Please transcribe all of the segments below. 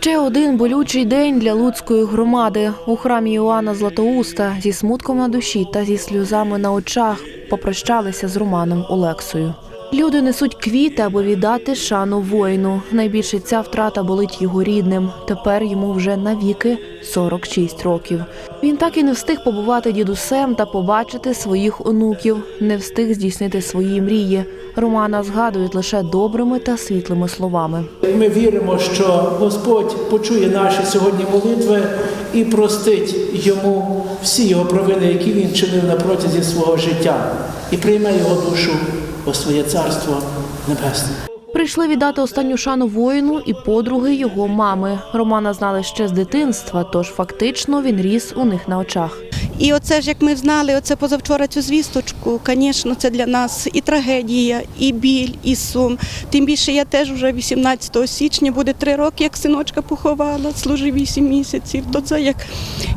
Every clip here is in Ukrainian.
Ще один болючий день для луцької громади. У храмі Іоанна Златоуста зі смутком на душі та зі сльозами на очах попрощалися з Романом Олексою. Люди несуть квіти, аби віддати шану воїну. Найбільше ця втрата болить його рідним. Тепер йому вже навіки 46 років. Він так і не встиг побувати дідусем та побачити своїх онуків, не встиг здійснити свої мрії. Романа згадують лише добрими та світлими словами. Ми віримо, що Господь почує наші сьогодні молитви і простить йому всі його провини, які він чинив на протязі свого життя, і прийме його душу у своє царство небесне. Прийшли віддати останню шану воїну і подруги його мами. Романа знали ще з дитинства, тож фактично він ріс у них на очах. І оце ж як ми знали, оце позавчора цю звісточку, звісно, це для нас і трагедія, і біль, і сум. Тим більше я теж вже 18 січня буде три роки, як синочка поховала, служив 8 місяців. То це як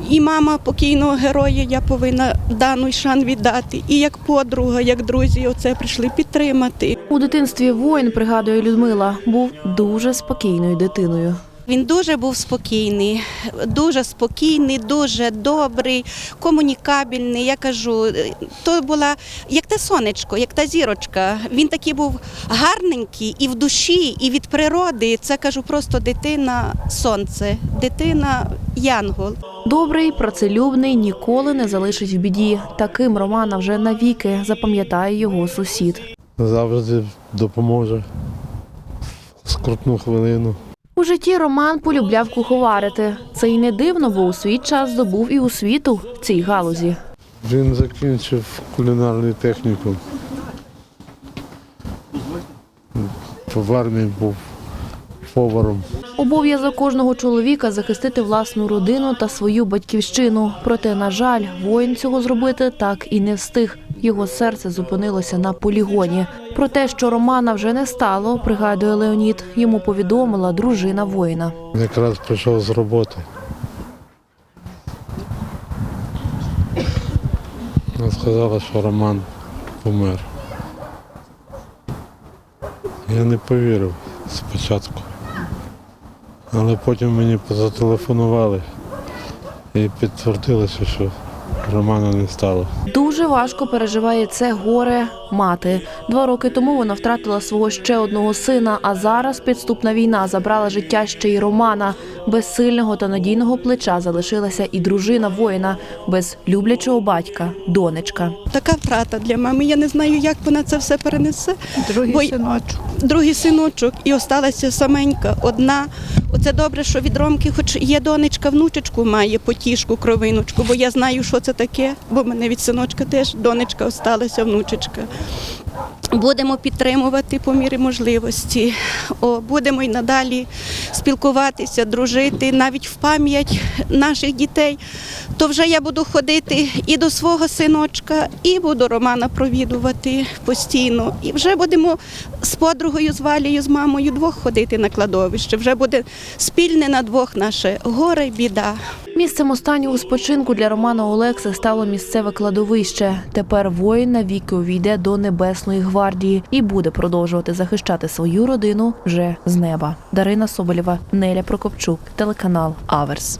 і мама покійного героя, я повинна дану шан віддати. І як подруга, як друзі, оце прийшли підтримати. У дитинстві воїн, пригадує Людмила, був дуже спокійною дитиною. Він дуже був спокійний, дуже спокійний, дуже добрий, комунікабельний. Я кажу, то була як те сонечко, як та зірочка. Він такий був гарненький і в душі, і від природи. Це кажу, просто дитина сонце, дитина янгол. Добрий, працелюбний, ніколи не залишить в біді. Таким Романа вже навіки запам'ятає його сусід. завжди допоможе в скрутну хвилину. У житті Роман полюбляв куховарити. Це й не дивно, бо у свій час здобув і освіту в цій галузі. Він закінчив кулінарний технікум. В армії був поваром. Обов'язок кожного чоловіка захистити власну родину та свою батьківщину. Проте, на жаль, воїн цього зробити так і не встиг. Його серце зупинилося на полігоні. Про те, що Романа вже не стало, пригадує Леонід. Йому повідомила дружина воїна. Якраз прийшов з роботи. Вона сказала, що Роман помер. Я не повірив спочатку. Але потім мені зателефонували і підтвердилося, що Романа не стало. Дуже важко переживає це горе мати. Два роки тому вона втратила свого ще одного сина, а зараз підступна війна забрала життя ще й Романа. Без сильного та надійного плеча залишилася і дружина воїна, без люблячого батька, донечка. Така втрата для мами. Я не знаю, як вона це все перенесе. Другий Бо- синочок. Другий синочок і осталася саменька, одна. Оце добре, що від Ромки, хоч є донечка, внучечку має, потішку, кровиночку, бо я знаю, що це таке, бо мене від синочка теж донечка осталася, внучечка. Будемо підтримувати по мірі можливості. Будемо й надалі спілкуватися, дружити навіть в пам'ять наших дітей. То вже я буду ходити і до свого синочка, і буду Романа провідувати постійно. І вже будемо з подругою, з Валією, з мамою двох ходити на кладовище. Вже буде спільне на двох наше горе, біда. Місцем останнього спочинку для Романа Олекси стало місцеве кладовище. Тепер воїн навіки увійде до Небесної гвардії і буде продовжувати захищати свою родину вже з неба. Дарина Соболєва, Неля Прокопчук, телеканал Аверс.